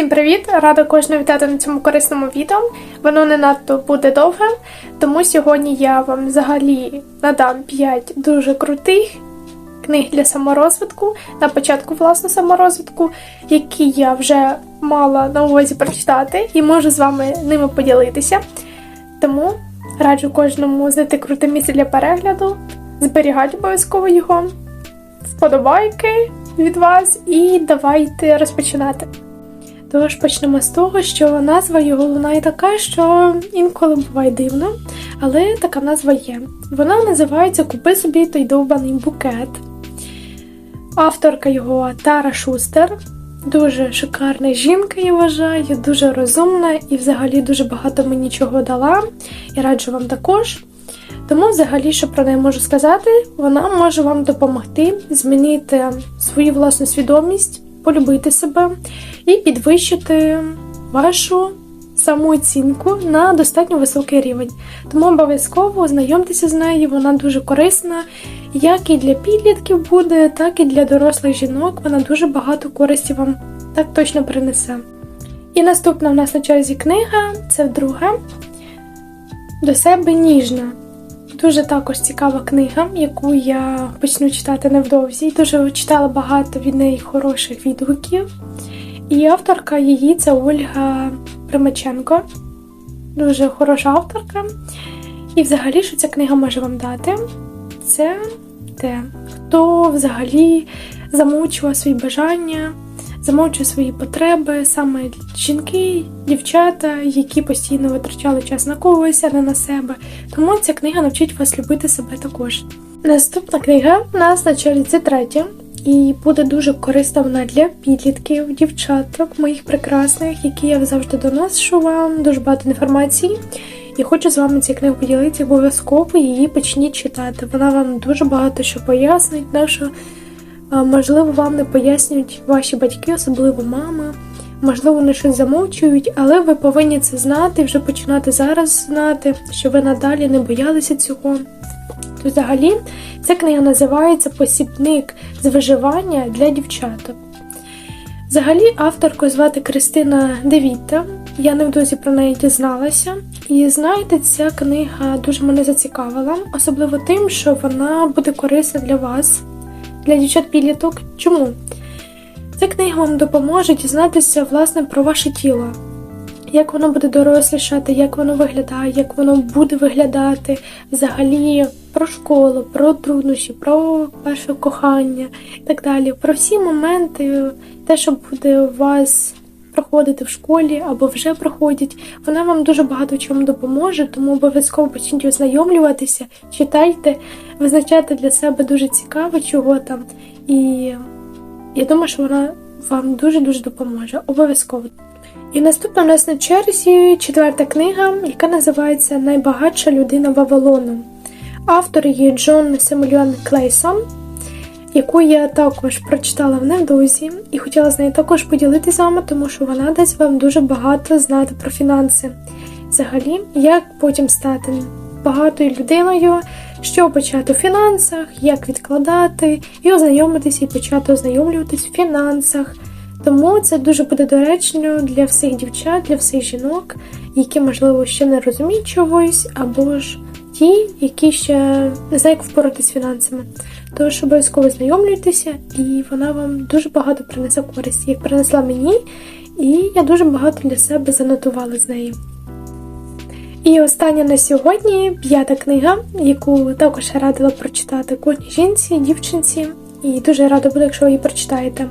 Всім привіт! Рада кожного вітати на цьому корисному відео. Воно не надто буде довге, тому сьогодні я вам взагалі надам 5 дуже крутих книг для саморозвитку, на початку власне саморозвитку, які я вже мала на увазі прочитати і можу з вами ними поділитися. Тому раджу кожному знайти круте місце для перегляду, зберігати обов'язково його, вподобайки від вас, і давайте розпочинати. Тож почнемо з того, що назва його лунає така, що інколи буває дивно, але така назва є. Вона називається Купи собі той довбаний букет. Авторка його Тара Шустер. Дуже шикарна жінка, я вважаю, дуже розумна і взагалі дуже багато мені чого дала. І раджу вам також. Тому, взагалі, що про неї можу сказати, вона може вам допомогти змінити свою власну свідомість, полюбити себе і підвищити вашу самооцінку на достатньо високий рівень. Тому обов'язково ознайомтеся з нею, вона дуже корисна, як і для підлітків буде, так і для дорослих жінок. Вона дуже багато користі вам так точно принесе. І наступна в нас на черзі книга це друга до себе ніжна. Дуже також цікава книга, яку я почну читати невдовзі. Дуже читала багато від неї хороших відгуків. І авторка її це Ольга Примаченко. Дуже хороша авторка. І взагалі, що ця книга може вам дати, це те, хто взагалі замовчував свої бажання, замовчує свої потреби, саме жінки, дівчата, які постійно витрачали час на когось, а не на себе. Тому ця книга навчить вас любити себе також. Наступна книга у нас на черзі третя. І буде дуже корисна для підлітків, дівчаток, моїх прекрасних, які я завжди доношу вам дуже багато інформації. І хочу з вами ці книги поділитися, обов'язково її почніть читати. Вона вам дуже багато що пояснить, що, можливо, вам не пояснюють ваші батьки, особливо мами. Можливо, вони щось замовчують, але ви повинні це знати, вже починати зараз знати, що ви надалі не боялися цього. То взагалі ця книга називається Посібник з виживання для дівчаток. Взагалі, авторку звати Кристина Девіта. Я невдовзі про неї дізналася. І знаєте, ця книга дуже мене зацікавила, особливо тим, що вона буде корисна для вас, для дівчат-підліток. Чому? Ця книга вам допоможе дізнатися власне про ваше тіло як воно буде дорослішати, як воно виглядає, як воно буде виглядати, взагалі про школу, про труднощі, про перше кохання і так далі. Про всі моменти, те, що буде у вас проходити в школі або вже проходять, вона вам дуже багато чому допоможе, тому обов'язково почніть ознайомлюватися, читайте, визначайте для себе дуже цікаво, чого там. І я думаю, що вона вам дуже-дуже допоможе. Обов'язково. І наступна у нас на черзі четверта книга, яка називається Найбагатша людина Вавилону. Автор є Джон Семельон Клейсон, яку я також прочитала в невдовзі і хотіла з нею також поділитися вами, тому що вона дасть вам дуже багато знати про фінанси. Взагалі, як потім стати багатою людиною, що почати у фінансах, як відкладати, і ознайомитися і почати ознайомлюватись в фінансах. Тому це дуже буде доречно для всіх дівчат, для всіх жінок, які, можливо, ще не розуміють чогось, або ж ті, які ще не знають, як впоратися з фінансами. Тож обов'язково знайомлюйтеся, і вона вам дуже багато принесе користі, як принесла мені, і я дуже багато для себе занотувала з неї. І остання на сьогодні п'ята книга, яку також радила прочитати кожній жінці, дівчинці, і дуже рада буду, якщо ви її прочитаєте.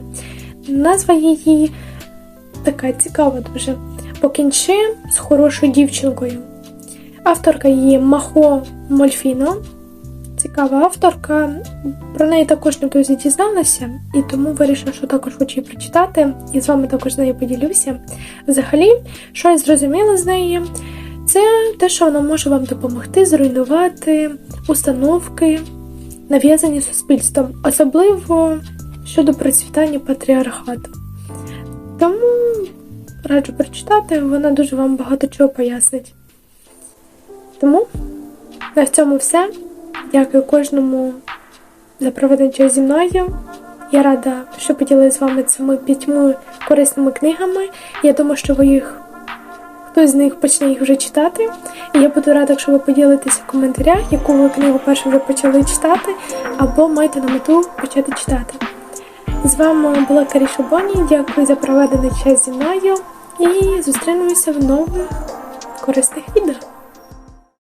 Назва її така цікава дуже. Покінчи з хорошою дівчинкою. Авторка її Махо Мольфіно. Цікава авторка. Про неї також невдовзі дізналася, і тому вирішила, що також хочу її прочитати, і з вами також з нею поділюся. Взагалі, що я зрозуміла з неї, це те, що вона може вам допомогти зруйнувати установки, нав'язані суспільством, особливо щодо процвітання патріархату. Тому раджу прочитати, вона дуже вам багато чого пояснить. Тому на цьому все. Дякую кожному за проведення зі мною. Я рада, що поділилася з вами цими п'ятьми корисними книгами. Я думаю, що ви їх хтось з них почне їх вже читати. І я буду рада, якщо ви поділитеся в коментарях, яку ви книгу першу вже почали читати, або маєте на мету почати читати. З вами була Каріша Боні. Дякую за проведений час зі мною і зустрінемося в нових корисних відео.